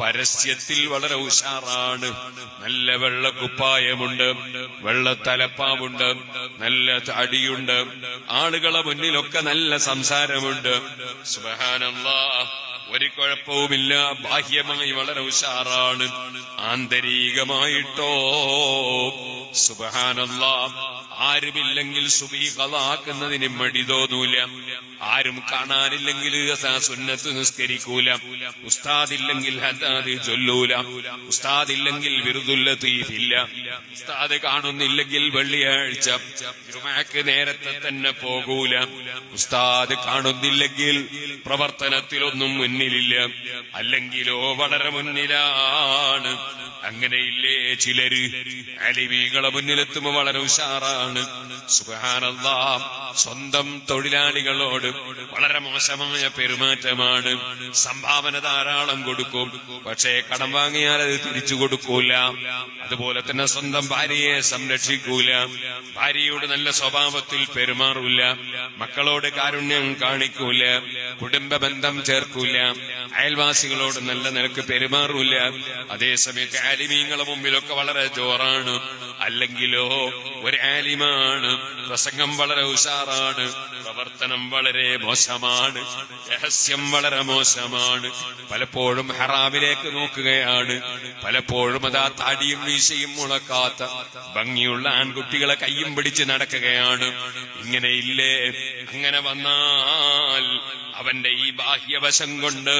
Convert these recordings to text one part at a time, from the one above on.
പരസ്യത്തിൽ വളരെ ഉഷാറാണ്. നല്ല വെള്ള കുപ്പായമുണ്ട് വെള്ളക്കുപ്പായമുണ്ട് വെള്ളത്തലപ്പാവുണ്ട് നല്ല തടിയുണ്ട് ആളുകളെ മുന്നിലൊക്കെ നല്ല സംസാരമുണ്ട്. ഒരു കുഴപ്പവുമില്ല. ബാഹ്യമായി വളരെ ഉഷാറാണ്. ആന്തരികമായിട്ടോ? സുബഹാനല്ലാ ആരുമില്ലെങ്കിൽ സുബീ കളാക്കുന്നതിന് മടി തോന്നൂല. ആരും കാണാനില്ലെങ്കിൽ സുന്നത്ത് നിസ്കരിക്കൂല. ഉസ്താദില്ലെങ്കിൽ ഹദാദ് ചൊല്ലൂല. ഉസ്താദില്ലെങ്കിൽ വിരുദുല്ല തീരില്ല ഉസ്താദ് കാണുന്നില്ലെങ്കിൽ വെള്ളിയാഴ്ച ജുമാക്ക് നേരത്തെ തന്നെ പോകൂല. ഉസ്താദ് കാണുന്നില്ലെങ്കിൽ പ്രവർത്തനത്തിലൊന്നും മുന്നിലില്ല. അല്ലെങ്കിലോ വളരെ മുന്നിലാണ്. അങ്ങനെയില്ലേ ചിലര്? അലിവികളെ മുന്നിലെത്തുമ്പോ വളരെ ഉഷാറാണ്. സുബാനല്ലാ സ്വന്തം തൊഴിലാളികളോട് വളരെ മോശമായ പെരുമാറ്റമാണ്. സംഭാവന ധാരാളം കൊടുക്കും. പക്ഷേ കടം വാങ്ങിയാൽ അത് തിരിച്ചു കൊടുക്കൂല. അതുപോലെ തന്നെ സ്വന്തം ഭാര്യയെ സംരക്ഷിക്കൂല. ഭാര്യയോട് നല്ല സ്വഭാവത്തിൽ പെരുമാറൂല. മക്കളോട് കാരുണ്യം കാണിക്കൂല കുടുംബ ബന്ധം ചേർക്കൂല അയൽവാസികളോട് നല്ല നിലയ്ക്ക് പെരുമാറൂല. അതേസമയത്ത് ആലിമീങ്ങളെ മുമ്പിലൊക്കെ വളരെ ജോറാണ്. അല്ലെങ്കിലോ ഒരു ആലിമാണ് പ്രസംഗം വളരെ ഉഷാറാണ്. പ്രവർത്തനം വളരെ മോശമാണ്. രഹസ്യം വളരെ മോശമാണ്. പലപ്പോഴും ഹറാമിലേക്ക് നോക്കുകയാണ്. പലപ്പോഴും അതാ താടിയും വീശയും മുളക്കാത്ത ഭംഗിയുള്ള ആൺകുട്ടികളെ കയ്യും പിടിച്ച് നടക്കുകയാണ്. ഇങ്ങനെയില്ലേ അങ്ങനെ വന്നാൽ അവന്റെ ഈ ബാഹ്യവശം കൊണ്ട്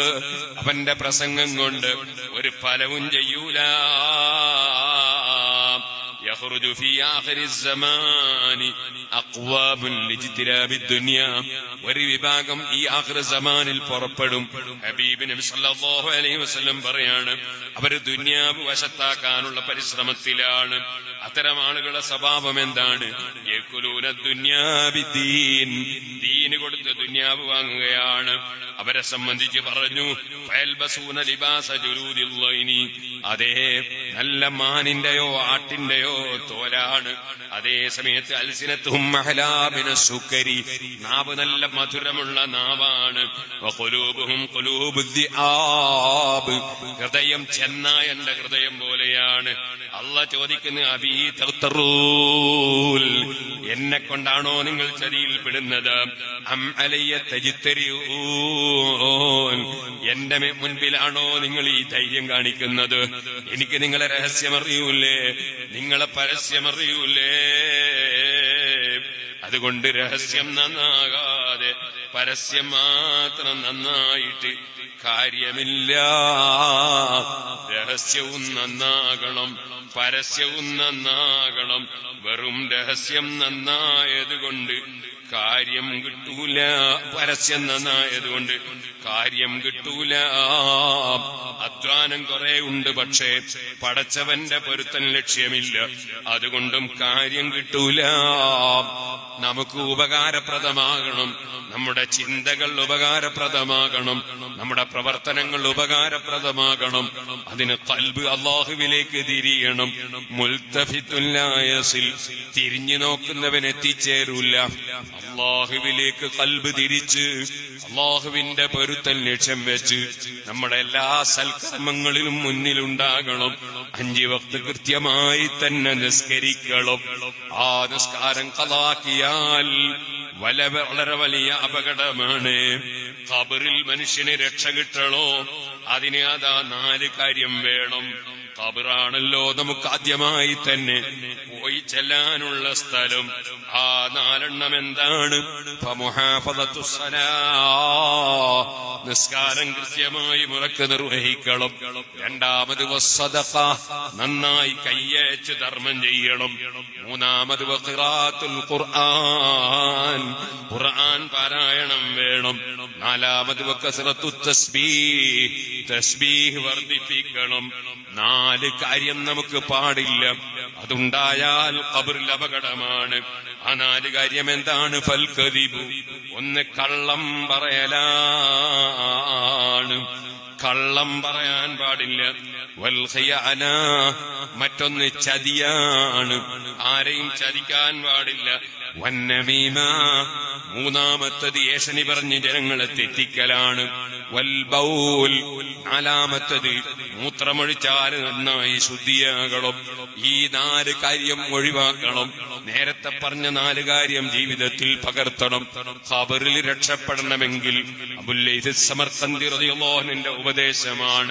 അവന്റെ പ്രസംഗം കൊണ്ട് ഒരു ഫലവും ചെയ്യൂല. يخرج في آخر الزمان أقوام لاجتلاب الدنيا ഒരു വിഭാഗം ഈ ആഖിർ സമാനിൽ പുറപ്പെടും ഹബീബ് നബി സല്ലല്ലാഹു അലൈഹി വസല്ലം പറയാണ് അവര് ദുന്യാവ് വശത്താക്കാനുള്ള പരിശ്രമത്തിലാണ് അത്തരം ആളുകളുടെ സ്വഭാവം എന്താണ് യക്കുലൂന ദുന്യാബിദ്ദീൻ ദീന് കൊടുത്ത് ദുന്യാവ് വാങ്ങുകയാണ് അവരെ സംബന്ധിച്ച് പറഞ്ഞു അതേ നല്ല മാനിന്റെയോ ആട്ടിന്റെയോ തോലാണ്. അതേ സമയത്ത് അൽസിനത്തും മഹലാബിന സുക്കരി. നാവ് നല്ല മധുരമുള്ള നാവാണ്. ഹൃദയം ചെന്നായന്റെ ഹൃദയം പോലെയാണ്. അല്ല ചോദിക്കുന്ന അബീ എന്നെ കൊണ്ടാണോ നിങ്ങൾ ചതിയിൽ പെടുന്നത്? അം അലയ്യ തജിത്തരിയൂൻ എന്റെ മുൻപിലാണോ നിങ്ങൾ ഈ ധൈര്യം കാണിക്കുന്നത്? എനിക്ക് നിങ്ങളെ രഹസ്യമറിയൂലേ. നിങ്ങളെ പരസ്യമറിയൂലേ. അതുകൊണ്ട് രഹസ്യം നന്നാകാതെ പരസ്യം മാത്രം നന്നായിട്ട് കാര്യമില്ല. രഹസ്യവും നന്നാകണം പരസ്യവും നന്നാകണം. വെറും രഹസ്യം നന്നായത് കൊണ്ട് കാര്യം കിട്ടൂല പരസ്യം നന്നായതുകൊണ്ട് കാര്യം കാര്യം കിട്ടൂല അധ്വാനം കുറെ ഉണ്ട് പക്ഷേ പടച്ചവന്റെ പൊരുത്തൻ ലക്ഷ്യമില്ല. അതുകൊണ്ടും കാര്യം കിട്ടൂല. നമുക്ക് ഉപകാരപ്രദമാകണം. നമ്മുടെ ചിന്തകൾ ഉപകാരപ്രദമാകണം. നമ്മുടെ പ്രവർത്തനങ്ങൾ ഉപകാരപ്രദമാകണം. അതിന് കൽബ് അള്ളാഹുവിലേക്ക് തിരിയണം. മുൽത്തഫിത്തുല്ലായസിൽ തിരിഞ്ഞു നോക്കുന്നവൻ എത്തിച്ചേരൂല. അള്ളാഹുവിലേക്ക് കൽബ് തിരിച്ച് അള്ളാഹുവിന്റെ പൊരുത്തൽ ലക്ഷ്യം വെച്ച് നമ്മുടെ എല്ലാ സൽക്കർമ്മങ്ങളിലും മുന്നിലുണ്ടാകണം. അഞ്ചു വക്ത് കൃത്യമായി തന്നെ നിസ്കരിക്കണം. ആ നിസ്കാരം കലാക്കിയാൽ വല വളരെ വലിയ അപകടമാണ്. ഖബറിൽ മനുഷ്യന് രക്ഷ കിട്ടണോ? അതിന് അതാ നാല് കാര്യം വേണം. ഖബറാണല്ലോ നമുക്ക് ആദ്യമായി തന്നെ പോയി ചെല്ലാനുള്ള സ്ഥലം. ആ നാലെണ്ണം എന്താണ്. നിസ്കാരം കൃത്യമായി മുറക്ക് നിർവഹിക്കണം. രണ്ടാമത് വസ്സദഖ. നന്നായി കയ്യച്ച് ധർമ്മം ചെയ്യണം. മൂന്നാമത് വഖിറാത്തുൽ ഖുർആൻ. ഖുർആൻ പാരായണം വേണം. നാലാമത് വക്കസ്റത്തു തസ്ബീഹ് തസ്ബീഹ് വർദ്ധിപ്പിക്കണം. നാല് കാര്യം നമുക്ക് പാടില്ല. അതുണ്ടായാൽ കബറിൽ അപകടമാണ്. ആ നാല് കാര്യം എന്താണ്? ഫൽക്കതിബു ഒന്ന് കള്ളം പറയലാണ്. കള്ളം പറയാൻ പാടില്ല. വൽഹയാന മറ്റൊന്ന് ചതിയാണ്. ആരെയും ചതിക്കാൻ പാടില്ല. വന്നമീമ. മൂന്നാമത്തത് ഏഷണി പറഞ്ഞ് ജനങ്ങളെ തെറ്റിക്കലാണ്. നാലാമത്തത് മൂത്രമൊഴിച്ചാൽ നന്നായി ശുദ്ധിയാകണം. ഈ നാല് കാര്യം ഒഴിവാക്കണം. നേരത്തെ പറഞ്ഞ നാല് കാര്യം ജീവിതത്തിൽ പകർത്തണം. ഖബറിൽ രക്ഷപ്പെടണമെങ്കിൽ അബുല്ലൈദ് സമർക്കന്തി റളിയല്ലാഹുവിന്റെ ഉപദേശമാണ്.